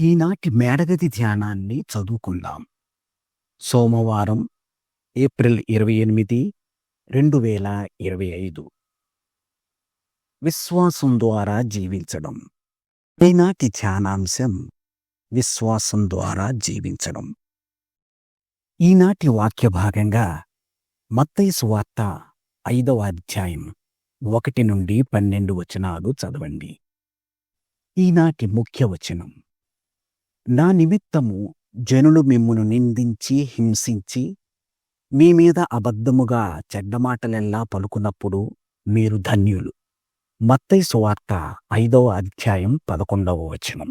ఈనాటి మేడగది ధ్యానాన్ని చదువుకుందాం. సోమవారం ఏప్రిల్ ఇరవై ఎనిమిది రెండు వేల ఇరవై ఐదు. విశ్వాసం ద్వారా జీవించడం. ఈనాటి ధ్యానాంశం విశ్వాసం ద్వారా జీవించడం. ఈనాటి వాక్య భాగంగా మత్తయి సువార్త ఐదవ అధ్యాయం ఒకటి నుండి పన్నెండు వచనాలు చదవండి. ఈనాటి ముఖ్య వచనం నా నిమిత్తము జనులు మిమ్మును నిందించి హింసించి మీ మీద అబద్ధముగా చెడ్డమాటలెల్లా పలుకున్నప్పుడు మీరు ధన్యులు. మత్తై సువార్త ఐదవ అధ్యాయం పదకొండవ వచనం.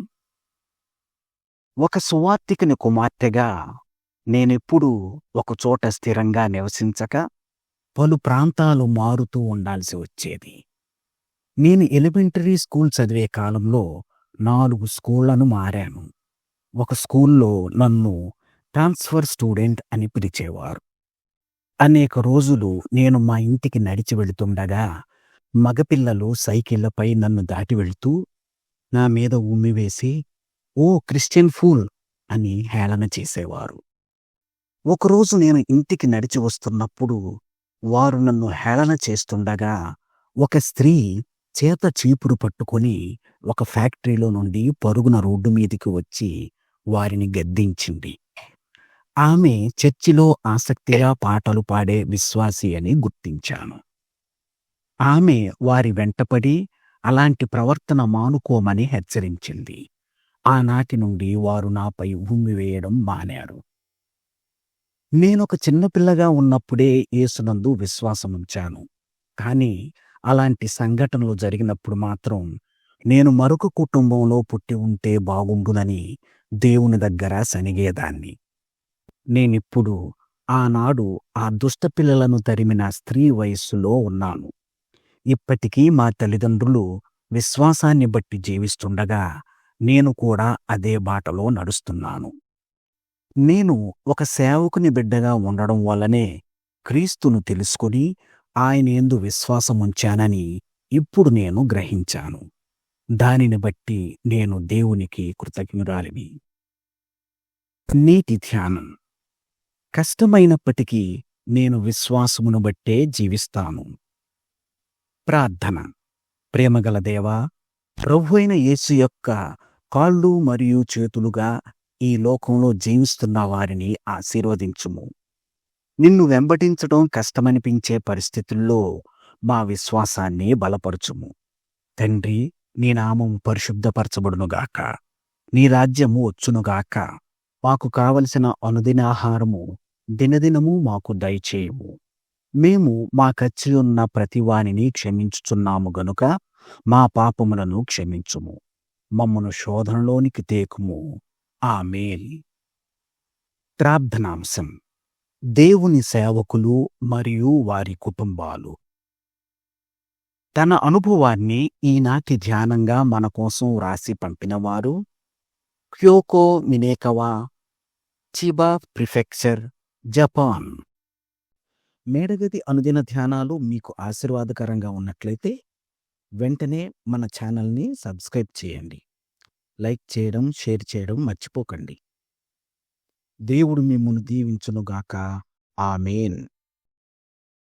ఒక సువార్తికుని కుమార్తెగా నేనెప్పుడూ ఒకచోట స్థిరంగా నివసించక పలు ప్రాంతాలు మారుతూ ఉండాల్సి వచ్చేది. నేను ఎలిమెంటరీ స్కూల్ చదివే కాలంలో నాలుగు స్కూళ్ళను మారాను. ఒక స్కూల్లో నన్ను ట్రాన్స్ఫర్ స్టూడెంట్ అని పిలిచేవారు. అనేక రోజులు నేను మా ఇంటికి నడిచి వెళుతుండగా మగపిల్లలు సైకిళ్ళపై నన్ను దాటి వెళుతూ నా మీద ఉమ్మివేసి ఓ క్రిస్టియన్ ఫూల్ అని హేళన చేసేవారు. ఒకరోజు నేను ఇంటికి నడిచి వస్తున్నప్పుడు వారు నన్ను హేళన చేస్తుండగా ఒక స్త్రీ చేత చీపురు పట్టుకొని ఒక ఫ్యాక్టరీలో నుండి పరుగున రోడ్డు మీదికి వచ్చి వారిని గద్దించింది. ఆమె చర్చిలో ఆసక్తిగా పాటలు పాడే విశ్వాసి అని గుర్తించాను. ఆమె వారి వెంటపడి అలాంటి ప్రవర్తన మానుకోమని హెచ్చరించింది. ఆనాటి నుండి వారు నాపై ఉమ్మి వేయడం మానారు. నేనొక చిన్నపిల్లగా ఉన్నప్పుడే యేసునందు విశ్వాసముంచాను. కానీ అలాంటి సంఘటనలు జరిగినప్పుడు మాత్రం నేను మరొక కుటుంబంలో పుట్టి ఉంటే బాగుండునని దేవుని దగ్గర సనిగేదాన్ని నేనిప్పుడు ఆనాడు ఆ దుష్ట పిల్లలను తరిమిన స్త్రీ వయస్సులో ఉన్నాను. ఇప్పటికీ మా తల్లిదండ్రులు విశ్వాసాన్ని బట్టి జీవిస్తుండగా నేను కూడా అదే బాటలో నడుస్తున్నాను. నేను ఒక సేవకుని బిడ్డగా ఉండడం వల్లనే క్రీస్తును తెలుసుకుని ఆయనేందు విశ్వాసముంచానని ఇప్పుడు నేను గ్రహించాను. దానిని బట్టి నేను దేవునికి కృతజ్ఞురాలిని. నీటి ధ్యానం. కష్టమైనప్పటికీ నేను విశ్వాసమును బట్టే జీవిస్తాను. ప్రార్థన. ప్రేమగల దేవా ప్రభు అయిన యేసు యొక్క కాళ్ళు మరియు చేతులుగా ఈ లోకంలో జీవిస్తున్న వారిని ఆశీర్వదించుము. నిన్ను వెంబడించడం కష్టమనిపించే పరిస్థితుల్లో మా విశ్వాసాన్ని బలపరచుము. తండ్రి నీ నామము పరిశుద్ధపరచబడునుగాక నీ రాజ్యము వచ్చునుగాక మాకు కావలసిన అనుదినాహారము దినదినము మాకు దయచేయము. మేము మా కచ్చి ఉన్న ప్రతివానిని క్షమించుచున్నాము గనుక మా పాపములను క్షమించుము. మమ్మను శోధనలోనికి తేకుము. ఆమేన్. ప్రార్థనాంశం. దేవుని సేవకులు మరియు వారి కుటుంబాలు. తన అనుభవాన్ని ఈనాటి ధ్యానంగా మన కోసం వ్రాసి పంపినవారు Kyoko Minekawa Chiba prefecture Japan. మేడగది అనుదిన ధ్యానాలు మీకు ఆశీర్వాదకరంగా ఉన్నట్లయితే వెంటనే మన ఛానల్ని సబ్స్క్రైబ్ చేయండి. లైక్ చేయడం షేర్ చేయడం మర్చిపోకండి. దేవుడు మిమ్మల్ని దీవించునుగాక. ఆమెన్.